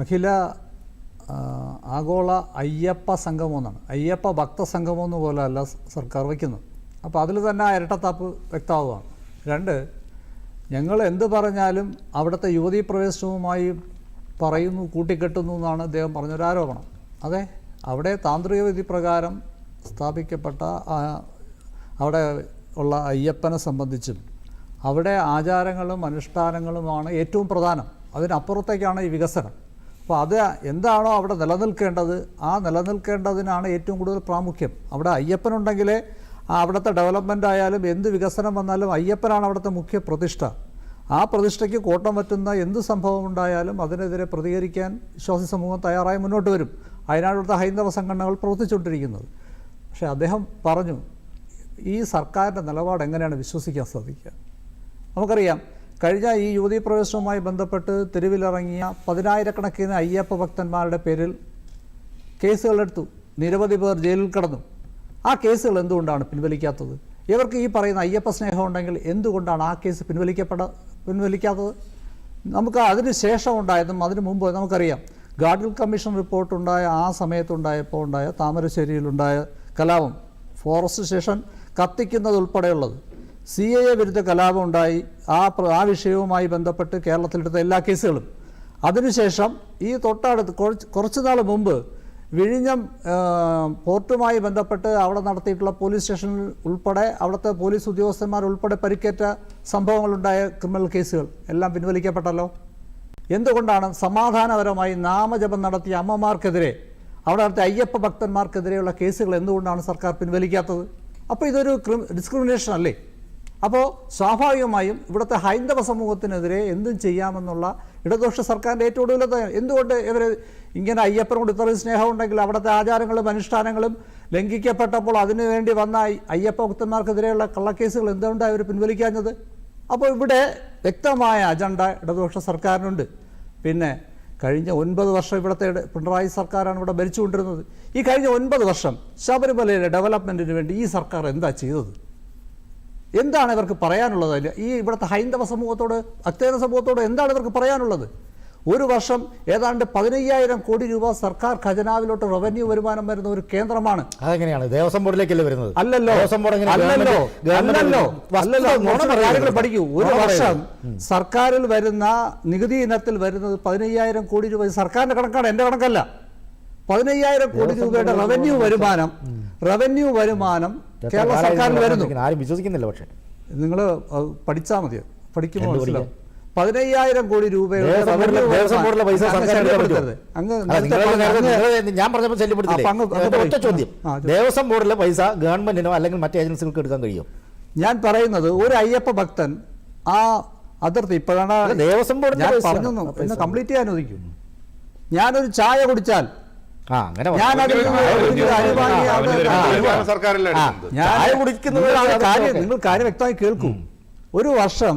അഖില ആഗോള അയ്യപ്പ എന്നാണ്. അയ്യപ്പ ഭക്ത സംഗമം എന്ന പോലെ അല്ല സർക്കാർ വയ്ക്കുന്നത്. അപ്പോൾ അതിൽ തന്നെ ആ ഇരട്ടത്താപ്പ് വ്യക്തമാവുകയാണ്. രണ്ട് ഞങ്ങൾ എന്ത് പറഞ്ഞാലും അവിടുത്തെ യുവതീ പ്രവേശനവുമായി പറയുന്നു കൂട്ടിക്കെട്ടുന്നു എന്നാണ് അദ്ദേഹം പറഞ്ഞൊരു ആരോപണം. അതെ അവിടെ താന്ത്രിക വിധി പ്രകാരം സ്ഥാപിക്കപ്പെട്ട അവിടെ ഉള്ള അയ്യപ്പനെ സംബന്ധിച്ചും അവിടെ ആചാരങ്ങളും അനുഷ്ഠാനങ്ങളുമാണ് ഏറ്റവും പ്രധാനം. അതിനപ്പുറത്തേക്കാണ് ഈ വികസനം. അപ്പോൾ അത് എന്താണോ അവിടെ നിലനിൽക്കേണ്ടത് ആ നിലനിൽക്കേണ്ടതിനാണ് ഏറ്റവും കൂടുതൽ പ്രാമുഖ്യം. അവിടെ അയ്യപ്പനുണ്ടെങ്കിലേ അവിടുത്തെ ഡെവലപ്മെന്റ് ആയാലും എന്ത് വികസനം വന്നാലും അയ്യപ്പനാണ് അവിടുത്തെ മുഖ്യ പ്രതിഷ്ഠ. ആ പ്രതിഷ്ഠയ്ക്ക് കോട്ടം പറ്റുന്ന എന്ത് സംഭവം ഉണ്ടായാലും അതിനെതിരെ പ്രതികരിക്കാൻ വിശ്വാസി സമൂഹം തയ്യാറായി മുന്നോട്ട് വരും. അതിനാണ് ഹൈന്ദവ സംഘടനകൾ പ്രവർത്തിച്ചുകൊണ്ടിരിക്കുന്നത്. പക്ഷേ അദ്ദേഹം പറഞ്ഞു ഈ സർക്കാരിന്റെ നിലപാട് എങ്ങനെയാണ് വിശ്വസിക്കാൻ സാധിക്കുക? നമുക്കറിയാം കഴിഞ്ഞ ഈ യുവതി പ്രവേശനവുമായി ബന്ധപ്പെട്ട് തെരുവിലിറങ്ങിയ പതിനായിരക്കണക്കിന് അയ്യപ്പ ഭക്തന്മാരുടെ പേരിൽ കേസുകളെടുത്തു. നിരവധി പേർ ജയിലിൽ കിടന്നു. ആ കേസുകൾ എന്തുകൊണ്ടാണ് പിൻവലിക്കാത്തത്? ഇവർക്ക് ഈ പറയുന്ന അയ്യപ്പ സ്നേഹം ഉണ്ടെങ്കിൽ എന്തുകൊണ്ടാണ് ആ കേസ് പിൻവലിക്കപ്പെട പിൻവലിക്കാത്തത്? നമുക്ക് അതിന് ശേഷം ഉണ്ടായതും അതിന് മുമ്പ് നമുക്കറിയാം. ഗാഡ്ഗിൽ കമ്മീഷൻ റിപ്പോർട്ടുണ്ടായ ആ സമയത്തുണ്ടായപ്പോൾ ഉണ്ടായ താമരശ്ശേരിയിലുണ്ടായ കലാപം. ഫോറസ്റ്റ് സ്റ്റേഷൻ കത്തിക്കുന്നത് ഉൾപ്പെടെയുള്ളത് സി എ എ വിരുദ്ധ കലാപം ഉണ്ടായി. ആ ആ വിഷയവുമായി ബന്ധപ്പെട്ട് കേരളത്തിലെടുത്ത എല്ലാ കേസുകളും. അതിനുശേഷം ഈ തൊട്ടടുത്ത് കുറച്ച് കുറച്ച് നാൾ മുമ്പ് വിഴിഞ്ഞം പോർട്ടുമായി ബന്ധപ്പെട്ട് അവിടെ നടത്തിയിട്ടുള്ള പോലീസ് സ്റ്റേഷനിൽ ഉൾപ്പെടെ അവിടുത്തെ പോലീസ് ഉദ്യോഗസ്ഥന്മാർ ഉൾപ്പെടെ പരിക്കേറ്റ സംഭവങ്ങളുണ്ടായ ക്രിമിനൽ കേസുകൾ എല്ലാം പിൻവലിക്കപ്പെട്ടല്ലോ. എന്തുകൊണ്ടാണ് സമാധാനപരമായി നാമജപം നടത്തിയ അമ്മമാർക്കെതിരെ അവിടെ നടത്തിയ അയ്യപ്പ ഭക്തന്മാർക്കെതിരെയുള്ള കേസുകൾ എന്തുകൊണ്ടാണ് സർക്കാർ പിൻവലിക്കാത്തത്? അപ്പോൾ ഇതൊരു ഡിസ്ക്രിമിനേഷൻ അല്ലേ? അപ്പോൾ സ്വാഭാവികമായും ഇവിടുത്തെ ഹൈന്ദവ സമൂഹത്തിനെതിരെ എന്തും ചെയ്യാമെന്നുള്ള ഇടതുപക്ഷ സർക്കാരിന്റെ ഏറ്റവും ഒടുവിലത്തെ എന്തുകൊണ്ട് ഇവർ ഇങ്ങനെ അയ്യപ്പനോട് ഇത്രയും സ്നേഹമുണ്ടെങ്കിൽ അവിടുത്തെ ആചാരങ്ങളും അനുഷ്ഠാനങ്ങളും ലംഘിക്കപ്പെട്ടപ്പോൾ അതിനുവേണ്ടി വന്ന അയ്യപ്പ ഭക്തന്മാർക്കെതിരെയുള്ള കള്ളക്കേസുകൾ എന്തുകൊണ്ടാണ് ഇവർ പിൻവലിക്കാഞ്ഞത്? അപ്പോൾ ഇവിടെ വ്യക്തമായ അജണ്ട ഇടതുപക്ഷ സർക്കാരിനുണ്ട്. പിന്നെ കഴിഞ്ഞ ഒൻപത് വർഷം ഇവിടുത്തെ പിണറായി സർക്കാരാണ് ഇവിടെ ഭരിച്ചുകൊണ്ടിരുന്നത്. ഈ കഴിഞ്ഞ ഒൻപത് വർഷം ശബരിമലയിലെ ഡെവലപ്മെന്റിന് വേണ്ടി ഈ സർക്കാർ എന്താ ചെയ്തത്? എന്താണ് ഇവർക്ക് പറയാനുള്ളത്? ഈ ഇവിടുത്തെ ഹൈന്ദവ സമൂഹത്തോട് അക്തേന സമൂഹത്തോട് എന്താണ് ഇവർക്ക് പറയാനുള്ളത്? ഒരു വർഷം ഏതാണ്ട് പതിനയ്യായിരം കോടി രൂപ സർക്കാർ ഖജനാവിലോട്ട് റവന്യൂ വരുമാനം വരുന്ന ഒരു കേന്ദ്രമാണ്. അതെങ്ങനെയാണ്? ദേവസ്വം ബോർഡിലേക്കല്ലേ വരുന്നത്? അല്ലല്ലോ. ദേവസ്വം ബോർഡ് അല്ലല്ലോ. അല്ലല്ലോ. അല്ലല്ലോ. പഠിക്കൂ. ഒരു വർഷം സർക്കാരിൽ വരുന്ന നികുതി ഇനത്തിൽ വരുന്നത് പതിനയ്യായിരം കോടി രൂപ. സർക്കാരിന്റെ കണക്കാണ് എന്റെ കണക്കല്ല. പതിനയ്യായിരം കോടി രൂപയുടെ റവന്യൂ വരുമാനം റവന്യൂ വരുമാനം കേരള സർക്കാരിൽ വരുന്നു. ആരും വിശ്വസിക്കുന്നില്ല പക്ഷേ. നിങ്ങൾ പഠിച്ചാൽ മതി. പഠിക്കുമ്പോൾ മനസ്സിലാവും. പതിനയ്യായിരം കോടി രൂപയുടെ ഞാൻ പറഞ്ഞപ്പോൾ. ചോദ്യം. ദേവസ്വം ബോർഡിലെ പൈസ ഗവൺമെന്റിനോ അല്ലെങ്കിൽ മറ്റു ഏജൻസികൾക്ക് എടുക്കാൻ കഴിയും? ഞാൻ പറയുന്നത് ഒരു അയ്യപ്പ ഭക്തൻ ആ അതിർത്തി ഇപ്പോഴാണ് ദേവസ്വം ബോർഡിന്റെ ഞാൻ പറഞ്ഞു കംപ്ലീറ്റ് ചെയ്യാൻ ഒതുക്കും ഞാനൊരു ചായ കുടിച്ചാൽ ചായ കാര്യം നിങ്ങൾ കാര്യം വ്യക്തമായി കേൾക്കും. ഒരു വർഷം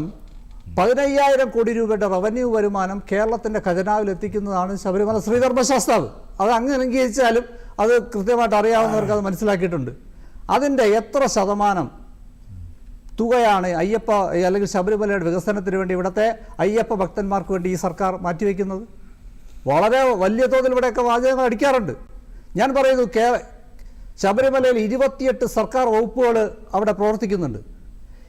പതിനയ്യായിരം കോടി രൂപയുടെ റവന്യൂ വരുമാനം കേരളത്തിന്റെ ഖജനാവിൽ എത്തിക്കുന്നതാണ് ശബരിമല ശ്രീധർമ്മശാസ്താവ്. അത് അങ്ങ് അംഗീകരിച്ചാലും അത് കൃത്യമായിട്ട് അറിയാവുന്നവർക്ക് അത് മനസ്സിലാക്കിയിട്ടുണ്ട്. അതിന്റെ എത്ര ശതമാനം തുകയാണ് അയ്യപ്പ അല്ലെങ്കിൽ ശബരിമലയുടെ വികസനത്തിന് വേണ്ടി ഇവിടുത്തെ അയ്യപ്പ ഭക്തന്മാർക്ക് വേണ്ടി ഈ സർക്കാർ മാറ്റിവെക്കുന്നത്? വളരെ വലിയ തോതിൽ ഇവിടെയൊക്കെ വാചകങ്ങൾ അടിക്കാറുണ്ട്. ഞാൻ പറയുന്നു കേ ശബരിമലയിൽ ഇരുപത്തിയെട്ട് സർക്കാർ വകുപ്പുകൾ അവിടെ പ്രവർത്തിക്കുന്നുണ്ട്.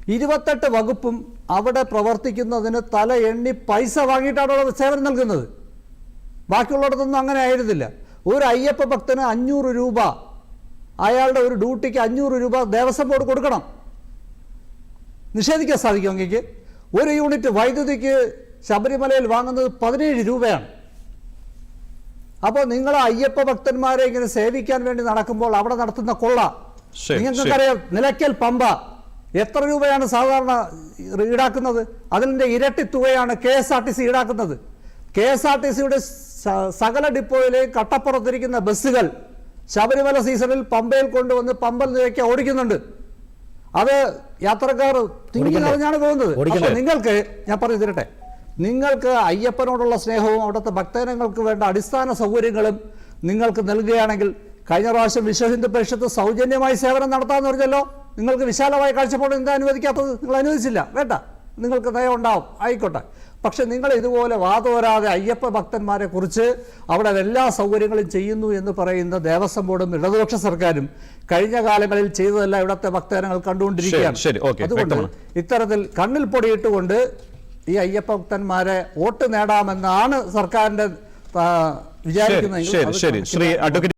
ഇരുപത്തെട്ട് വകുപ്പും അവിടെ പ്രവർത്തിക്കുന്നതിന് തല എണ്ണി പൈസ വാങ്ങിയിട്ടാണ് അവിടെ സേവനം നൽകുന്നത്. ബാക്കിയുള്ളിടത്തൊന്നും അങ്ങനെ ആയിരുന്നില്ല. ഒരു അയ്യപ്പ ഭക്തന് അഞ്ഞൂറ് രൂപ അയാളുടെ ഒരു ഡ്യൂട്ടിക്ക് അഞ്ഞൂറ് രൂപ ദേവസ്വം ബോർഡ് കൊടുക്കണം. നിഷേധിക്കാൻ സാധിക്കും അങ്ങേക്ക്? ഒരു യൂണിറ്റ് വൈദ്യുതിക്ക് ശബരിമലയിൽ വാങ്ങുന്നത് പതിനേഴ് രൂപയാണ്. അപ്പോൾ നിങ്ങൾ അയ്യപ്പ ഭക്തന്മാരെ ഇങ്ങനെ സേവിക്കാൻ വേണ്ടി നടക്കുമ്പോൾ അവിടെ നടത്തുന്ന കൊള്ള. നിങ്ങൾക്കറിയാം നിലയ്ക്കൽ പമ്പ. എത്ര രൂപയാണ് സാധാരണ ഈടാക്കുന്നത്? അതിന്റെ ഇരട്ടി തുകയാണ് K S R T C ഈടാക്കുന്നത്. കെ എസ് ആർ ടി സിയുടെ സകല ഡിപ്പോയിലെ കട്ടപ്പുറത്തിരിക്കുന്ന ബസ്സുകൾ ശബരിമല സീസണിൽ പമ്പയിൽ കൊണ്ടുവന്ന് പമ്പൽ നിരക്ക് ഓടിക്കുന്നുണ്ട്. അത് യാത്രക്കാർ തിങ്ങി നിറഞ്ഞാണ് പോകുന്നത്. നിങ്ങൾക്ക് ഞാൻ പറഞ്ഞു തരട്ടെ. നിങ്ങൾക്ക് അയ്യപ്പനോടുള്ള സ്നേഹവും അവിടുത്തെ ഭക്തജനങ്ങൾക്ക് വേണ്ട അടിസ്ഥാന സൗകര്യങ്ങളും നിങ്ങൾക്ക് നൽകുകയാണെങ്കിൽ കഴിഞ്ഞ പ്രാവശ്യം വിശ്വ ഹിന്ദു പരിഷത്ത് സൗജന്യമായി സേവനം നടത്താമെന്ന് പറഞ്ഞല്ലോ. നിങ്ങൾക്ക് വിശാലമായ കാഴ്ചപ്പാട് എന്താ അനുവദിക്കാത്തത്? നിങ്ങൾ അനുവദിച്ചില്ല. വേണ്ട. നിങ്ങൾക്ക് നയം ഉണ്ടാവും. ആയിക്കോട്ടെ. പക്ഷെ നിങ്ങൾ ഇതുപോലെ വാതോരാതെ അയ്യപ്പ ഭക്തന്മാരെ കുറിച്ച് അവിടെ എല്ലാ സൗകര്യങ്ങളും ചെയ്യുന്നു എന്ന് പറയുന്ന ദേവസ്വം ബോർഡും ഇടതുപക്ഷ സർക്കാരും കഴിഞ്ഞ കാലങ്ങളിൽ ചെയ്തതെല്ലാം ഇവിടുത്തെ ഭക്തജനങ്ങൾ കണ്ടുകൊണ്ടിരിക്കുകയാണ്. അതുകൊണ്ട് ഇത്തരത്തിൽ കണ്ണിൽ പൊടിയിട്ടുകൊണ്ട് ഈ അയ്യപ്പ ഭക്തന്മാരെ വോട്ട് നേടാമെന്നാണ് സർക്കാരിന്റെ ആ,